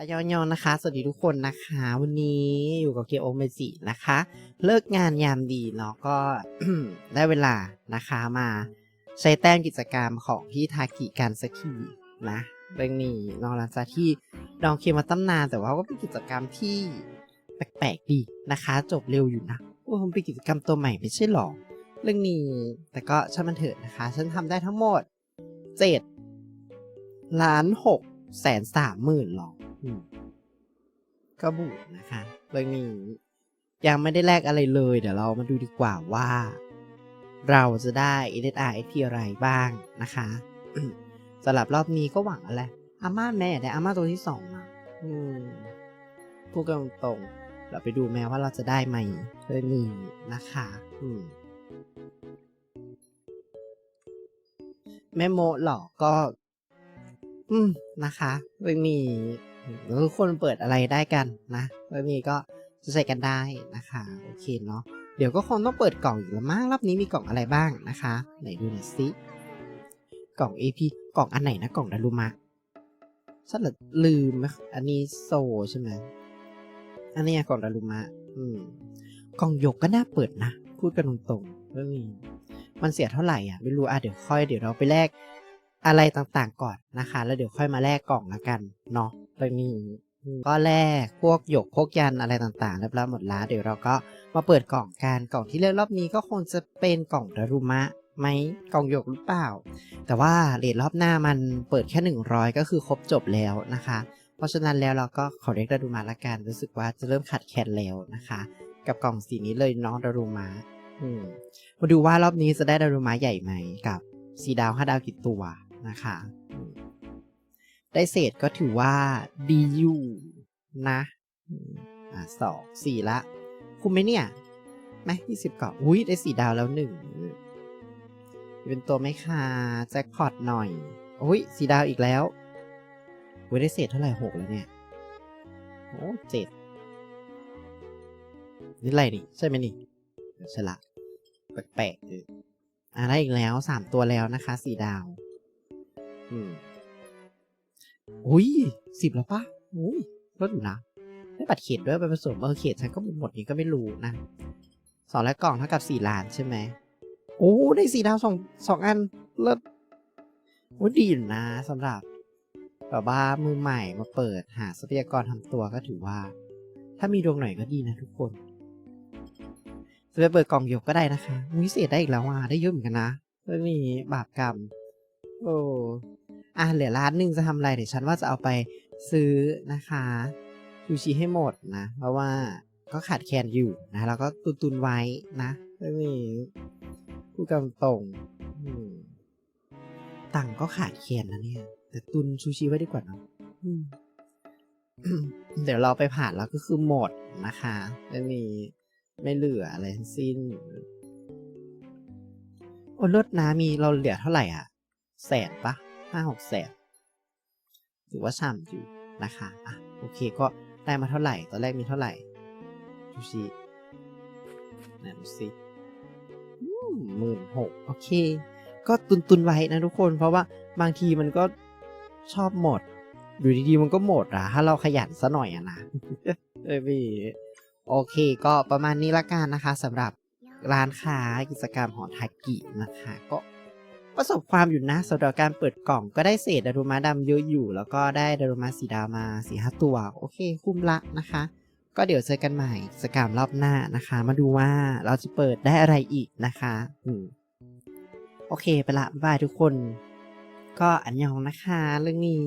อายอนยอนนะคะ สวัสดีทุกคนนะคะ วันนี้อยู่กับเกียวโอเมจินะคะ เลิกงานยามดีเนาะก็ได้เวลานะคะมาใช้แต้มกิจกรรมของพี่ทากิการสกีนะเรื่องนี้นองหลังจากที่ดองเคมาตั้งนานแต่ว่าก็เป็นกิจกรรมที่แปลกๆดีนะคะ จบเร็วอยู่นะโอ้มันเป็นกิจกรรมตัวใหม่ไม่ใช่หรอเรื่องนี้แต่ก็ช่างมันเถอะนะคะ ฉันทำได้ทั้งหมดเจ็ดล้านหกแสนสามหมื่นหรออืม ก็บูดนะคะเรื่องนี้ยังไม่ได้แลกอะไรเลย เดี๋ยวเรามาดูดีกว่าว่า เราจะได้ SSR XP อะไรบ้างนะคะสำหรับรอบนี้ก็หวังอะไรอาม่าแม่ได้อาม่าตัวที่สองมาอืมพูดกันตรงๆเราไปดูแม้ว่าเราจะได้ไหมเรื่องนี้นะคะ อืมแม่โมหรอก็ อืมนะคะ เรื่องนี้ ทุกคนเปิดอะไรได้กันนะเรื่มีก็จะใช้กันได้นะคะโอเคเนาะเดี๋ยวก็คงต้องเปิดกล่องอีกแล้วมั้งรอบนี้มีกล่องอะไรบ้างนะคะไหนดูหน่อยสิกล่อง AP กล่องอันไหนนะกล่องดารุมะฉันละลืมไหมอันนี้โซใช่ไหมอันนี้กล่องดารุมะอืมกล่องหยกก็น่าเปิดนะพูดกันตรงๆเรื่องนี้มันเสียเท่าไหร่อะไม่รู้อะเดี๋ยวค่อยเดี๋ยวเราไปแลกอะไรต่างๆก่อนนะคะ แล้วเดี๋ยวค่อยมาแลกกล่องละกันเนาะ เรื่องนี้ก็แลกพวกหยกพวกยันอะไรต่างๆเรียบร้อยหมดแล้วเดี๋ยวเราก็มาเปิดกล่องกันกล่องที่เลือกรอบนี้ก็คงจะเป็นกล่องดารุมะไหมกล่องหยกหรือเปล่า แต่ว่าเรทรอบหน้ามันเปิดแค่ 100 ก็คือครบจบแล้วนะคะ เพราะฉะนั้นแล้วเราก็ขอเรียกดารุมะละกันรู้สึกว่าจะเริ่มขัดแคลนแล้วนะคะ กับกล่องสีนี้เลยเนาะดารุมะมาดูว่ารอบนี้จะได้ดารุมะใหญ่ไหมกับสีดาวห้าดาวกี่ตัวนะคะ ได้เศษก็ถือว่าดีอยู่นะอ่าสองสี่ละ คุ้มไหมเนี่ยไหมยี่สิบก่องอุ้ยได้สีดาวแล้วหนึ่งเป็นตัวไหมคะแจ็คพอตหน่อยอุ้ยสีดาวอีกแล้วอุ้ยได้เศษเท่าไหร่หกแล้วเนี่ยโอ้เจ็ดนี่อะไรนี่ใช่ไหมนี่ฉลาแปลกๆอออะได้อีกแล้วสามตัวแล้วนะคะสี่ดาว อืม อุ้ยสิบแล้วปะอุ้ยลดอยู่นะได้บัตรเขตด้วยไปผสมเออเขตฉันก็หมดนี้ก็ไม่รู้นะสองและกล่องเท่ากับสี่ล้านใช่ไหมโอ้ได้สี่ดาวสองสองอันเลิศโอ้ดีอยู่นะสำหรับแบบว่ามือใหม่มาเปิดหาทรัพยากรทำตัวก็ถือว่า ถ้ามีดวงหน่อยก็ดีนะทุกคนจะไปเปิดกล่องหยกก็ได้นะคะวิเศษได้อีกแล้วว่ะได้เยอะเหมือนกันนะเรื่องนี้บาปกรรม โอ้ อะเหลือล้านหนึ่งจะทำอะไรเดี๋ยวฉันว่าจะเอาไปซื้อนะคะซูชิให้หมดนะ เพราะว่าก็ขาดแคลนอยู่นะแล้วก็ตุนตุนไว้นะเรื่องนี้พูดกันตรงตังก็ขาดแคลนนะเนี่ย แต่ตุนซูชิไว้ดีกว่าเนะเดี๋ยวเราไปผ่านแล้วก็คือหมดนะคะเรื่องนี้ไม่เหลืออะไรทั้งสิ้นโอ้ลดนะมีเราเหลือเท่าไหร่อะ แสนปะ ห้าหกแสนถือว่าช่ำอยู่นะคะอะโอเคก็ได้มาเท่าไหร่ ตอนแรกมีเท่าไหร่ดูสินั่นดูสิหมื่นหกโอเค ก็ตุนตุนๆไว้นะทุกคน เพราะว่าบางทีมันก็ชอบหมด อยู่ดีๆมันก็หมดอะ ถ้าเราขยันซะหน่อยอะนะเอ้ยพี่โอเค ก็ประมาณนี้ละกันนะคะสำหรับร้านค้ากิจกรรมหอทากินะคะ ก็ ประสบความอยู่นะสำหรับการเปิดกล่องก็ได้เศษดารุมะดำเยอะอยู่ แล้วก็ได้ดารุมะสีดาวมาสี่ห้าตัว โอเค คุ้มละนะคะ ก็เดี๋ยวเจอกันใหม่สการมรอบหน้านะคะ มาดูว่าเราจะเปิดได้อะไรอีกนะคะอืมโอเคไปละบ๊ายบายทุกคน ก็อันยองนะคะเรื่องนี้